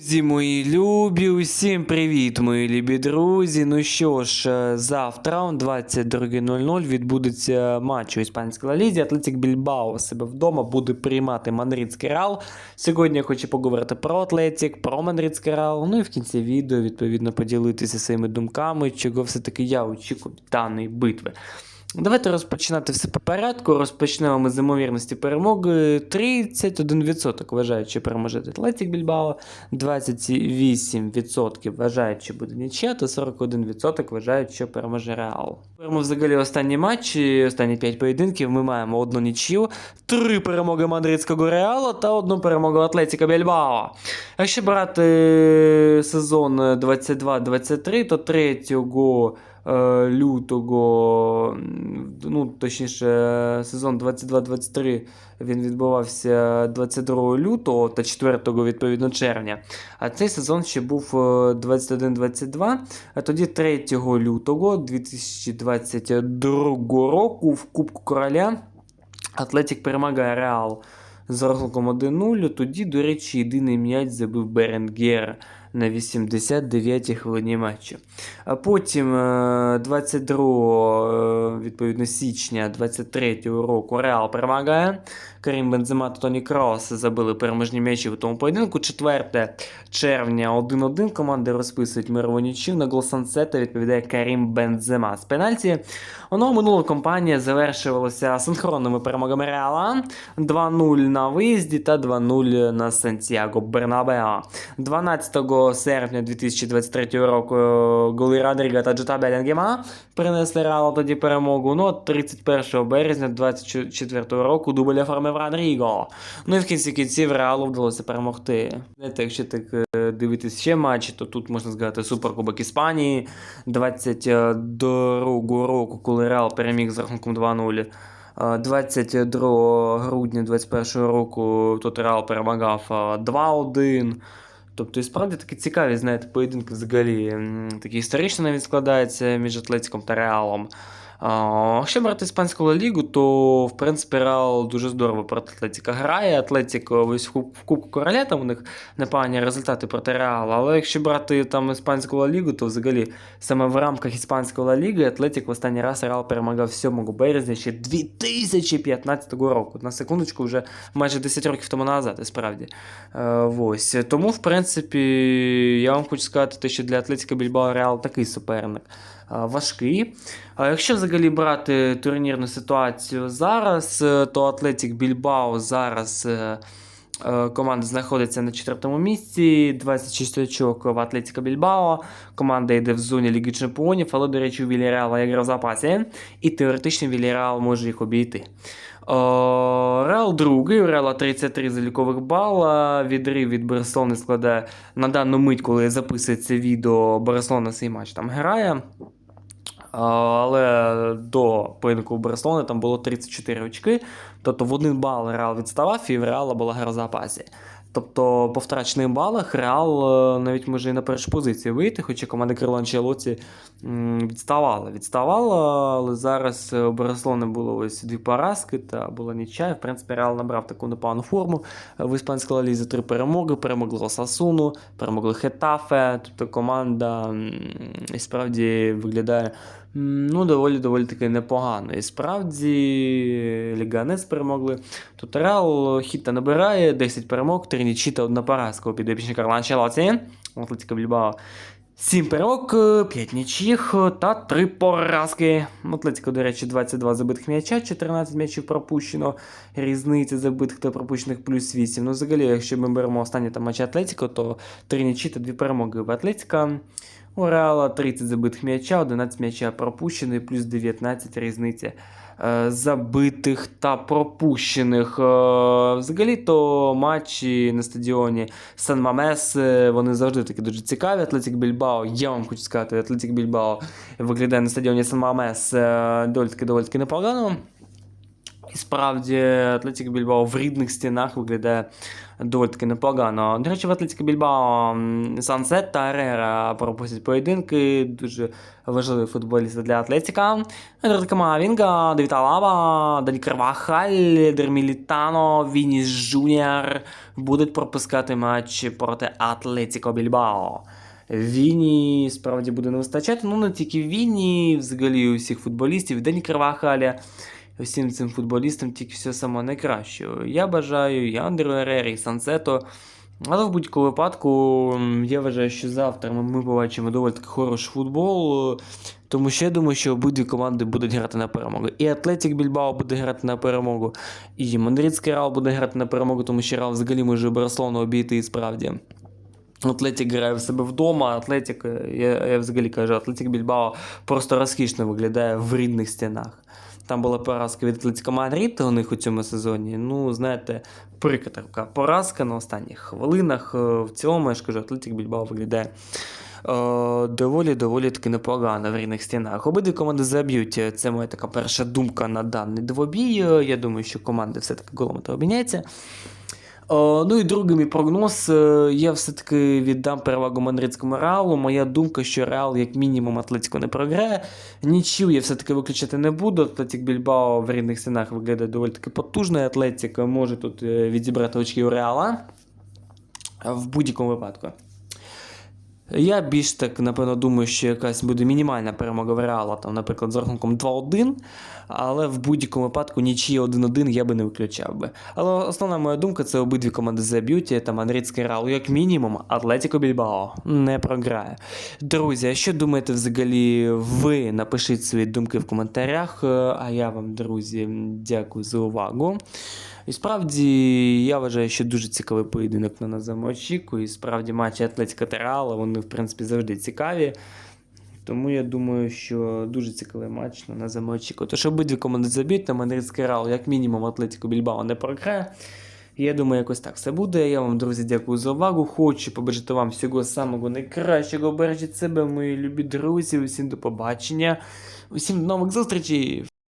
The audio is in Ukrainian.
Друзі, мої любі, усім привіт, мої любі друзі. Ну що ж, е, завтра о 22.00 відбудеться матч у іспанській Ла Лізі. Атлетик Більбао себе вдома буде приймати Мадридський Реал. Сьогодні я хочу поговорити про Атлетик, про Мадридський Реал. Ну і в кінці відео, відповідно, поділитися своїми думками, чого все-таки я очікую даної битви. Давайте розпочинати все по порядку. Розпочнемо ми з ймовірності перемоги 31% вважають, що переможе Атлетик Більбао, 28% вважають, що буде нічия, та 41% вважають, що переможе Реал. Беремо взагалі останні матчі, останні 5 поєдинків. Ми маємо одну нічию, 3 перемоги мадридського Реала та одну перемогу Атлетіка Більбао. Якщо брати сезон 22-23, то 3 е, лютого, ну точніше, сезон 22-23 він відбувався 22 лютого та 4 відповідно червня. А цей сезон ще був е, 21-22. А тоді 3 лютого 2022 року в Кубку Короля Атлетік перемагає Реал з рахунком 1-0. Тоді, до речі, єдиний м'яч забив Беренгер на 89-й хвилині матчу. А потім е, 22 е, відповідно, січня 23-го року Реал перемагає. Карім Бензема та Тоні Крос забили переможні м'ячі в тому поєдинку. 4 червня 1-1 команди розписують мирову нічю. На гол Сансета відповідає Карім Бензема. З пенальті воно минула кампанія завершувалася синхронними перемогами Реала 2-0 на виїзді та 2-0 на Сантьяго Бернабеа. 12 серпня 2023 року е, голи Родріга та Джота Белінгема принесли Реалу тоді перемогу. Ну, 31 березня 2024 року дубль оформив Родріго. Ну і в кінці кінців Реалу вдалося перемогти. Знаєте, якщо так е, дивитись ще матчі, то тут можна сказати Суперкубок Іспанії 22 року, коли Реал переміг з рахунком 2-0. Е, 22 грудня 2021 року тут Реал перемагав е, 2-1. Тобто, і справді такі цікаві, знаєте, поєдинки взагалі такі історично навіть складаються між Атлетиком та Реалом. Якщо брати іспанську Лігу, то в принципі Реал дуже здорово проти Атлетіка грає. Атлетік ось в Кубку Короля там у них непогані результати проти Реала. Але якщо брати там іспанську Ла Лігу, то взагалі саме в рамках іспанської Ла Ліги Атлетік в останній раз Реал перемагав 7 березня ще 2015 року. На секундочку, вже майже 10 років тому назад, і справді. Е, ось. Тому, в принципі, я вам хочу сказати, що для Атлетіка Більбао Реал такий суперник е, важкий. А якщо взагалі брати турнірну ситуацію зараз, е, то Атлетік Більбао зараз. е, е, Команда знаходиться на четвертому місці, 26 очок в Атлетіка Більбао. Команда йде в зоні Ліги Чемпіонів, але, до речі, у Вільяреала є гра в запасі, і теоретично Вільяреал може їх обійти. Реал другий, у Реала 33 залікових бала. Відрив від Барселони складає на дану мить, коли я записую це відео, Барселона цей матч там грає. Але до поєдинку Барселони там було 34 очки. Тобто в один бал Реал відставав, і в Реала була гра запасі. Тобто по втрачених балах Реал е, навіть може і на першу позицію вийти, хоча команда Крила Анчелоті відставала. Відставала, але зараз е, у Барселони було ось дві поразки та була нічия. В принципі, Реал набрав таку непогану форму. В іспанській Ла Лізі три перемоги, перемогли Сасуну, перемогли Хетафе. Тобто команда і справді виглядає ну, доволі доволі таки непогано. І справді Ліганес перемогли. Тут Реал хіта набирає 10 перемог, 3 нічі та одна поразка у підопічні Карла Анчелоті. Атлетика Більбао 7 перемог, 5 нічих та 3 поразки. Атлетика, до речі, 22 забитих м'яча, 14 м'ячів пропущено. Різниця забитих та пропущених плюс 8. Ну, взагалі, якщо ми беремо останні там матчі Атлетико, то 3 нічі та 2 перемоги в Атлетика. У Реала 30 забитих м'яча, 11 м'яча пропущених, плюс 19 різниця забитих та пропущених. Е, Взагалі-то матчі на стадіоні Сан Мамес, е, вони завжди такі дуже цікаві. Атлетик Більбао, я вам хочу сказати, Атлетик Більбао виглядає на стадіоні Сан Мамес е, доволі таки доволі таки непогано. І справді Атлетік Більбао в рідних стінах виглядає доволі таки непогано. До речі, в Атлетіко Більбао Сансет та Арера пропустять поєдинки. Дуже важливі футболісти для Атлетіка. Едуард Камавінга, Давід Алаба, Дані Карвахаль, Дермілітано, Вініс Жуніор будуть пропускати матч проти Атлетіко Більбао. Віні справді буде не вистачати, ну не тільки Віні, взагалі усіх футболістів, Дені Карвахаля. Усім цим футболістам тільки все саме найкраще. Я бажаю і Андеру Ерері, і Сансето. Але в будь-якому випадку я вважаю, що завтра ми, побачимо доволі таки хороший футбол. Тому що я думаю, що обидві команди будуть грати на перемогу. І Атлетік Більбао буде грати на перемогу, і Мандридський Реал буде грати на перемогу, тому що Реал взагалі може Барселону обійти і справді. Атлетік грає в себе вдома, Атлетік, е, я, я взагалі кажу, Атлетік Більбао просто розкішно виглядає в рідних стінах. Там була поразка від Атлетико Мадрид у них у цьому сезоні. Ну, знаєте, прикра така поразка на останніх хвилинах. Е, В цілому, я ж кажу, Атлетік Більбао виглядає е, доволі доволі таки непогано в рівних стінах. Обидві команди заб'ють. Це моя така перша думка на даний двобій. Е, Я думаю, що команди все-таки голом обміняються. Е, Ну і другий мій прогноз. е, Я все-таки віддам перевагу мандрицькому реалу. Моя думка, що Реал, як мінімум, Атлетико не програє. Нічів я все-таки виключати не буду. Атлетик Більбао в рідних стінах виглядає доволі таки потужно. Атлетик може тут е, відібрати очки у Реала. В будь-якому випадку. Я більш так, напевно, думаю, що якась буде мінімальна перемога в Реала, там, наприклад, з рахунком 2-1, але в будь-якому випадку нічиї 1-1 я би не виключав би. Але основна моя думка це обидві команди заб'ють, там Мадридський Реал, як мінімум, Атлетіко Більбао не програє. Друзі, а що думаєте взагалі ви? Напишіть свої думки в коментарях. Е, А я вам, друзі, дякую за увагу. І справді, я вважаю, що дуже цікавий поєдинок на за. І справді матчі Атлетіка та Реала, вони, в принципі, завжди цікаві. Тому я думаю, що дуже цікавий матч на нас за мною. Тож обидві команди заб'ють, на Мадридський Реал, як мінімум, Атлетіко Більбао не програє. Я думаю, якось так все буде. Я вам, друзі, дякую за увагу. Хочу побажати вам всього самого найкращого. Бережіть себе, мої любі друзі. Усім до побачення. Усім до нових зустрічей!